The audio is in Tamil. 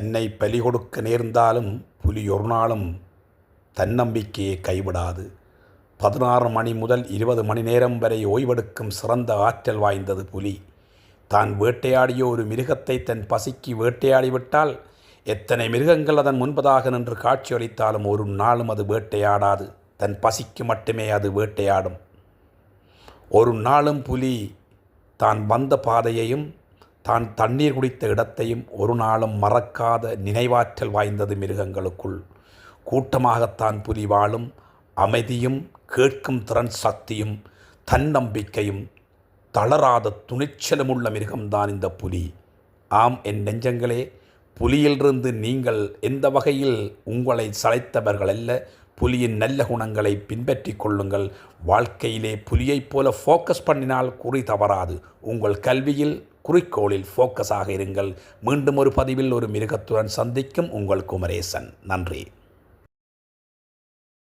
தன்னை பலி கொடுக்க நேர்ந்தாலும் புலி ஒரு நாளும் தன்னம்பிக்கையை கைவிடாது. பதினாறு மணி முதல் இருபது மணி நேரம் வரை ஓய்வெடுக்கும் சிறந்த ஆற்றல் வாய்ந்தது புலி. தான் வேட்டையாடிய ஒரு மிருகத்தை தன் பசிக்கு வேட்டையாடிவிட்டால் எத்தனை மிருகங்கள் அதன் முன்பதாக நின்று காட்சியளித்தாலும் ஒரு நாளும் அது வேட்டையாடாது. தன் பசிக்கு மட்டுமே அது வேட்டையாடும். ஒரு நாளும் புலி தான் வந்த பாதையையும் தான் தண்ணீர் குடித்த இடத்தையும் ஒரு நாளும் மறக்காத நினைவாற்றல் வாய்ந்தது மிருகங்களுக்குள். கூட்டமாகத்தான் புலி வாழும் அமைதியும் கேட்கும் திறன் சக்தியும் தன்னம்பிக்கையும் தளராத துணிச்சலமுள்ள மிருகம்தான் இந்த புலி. ஆம் என் நெஞ்சங்களே புலியிலிருந்து நீங்கள் எந்த வகையில் உங்களை சளைத்தவர்கள் அல்ல புலியின் நல்ல குணங்களை பின்பற்றி கொள்ளுங்கள். வாழ்க்கையிலே புலியைப் போல ஃபோக்கஸ் பண்ணினால் குறி தவறாது. உங்கள் கல்வியில் குறிக்கோளில் ஃபோக்கஸாக இருங்கள். மீண்டும் ஒரு பதிவில் ஒரு மிருகத்துடன் சந்திக்கும் உங்கள் குமரேசன். நன்றி.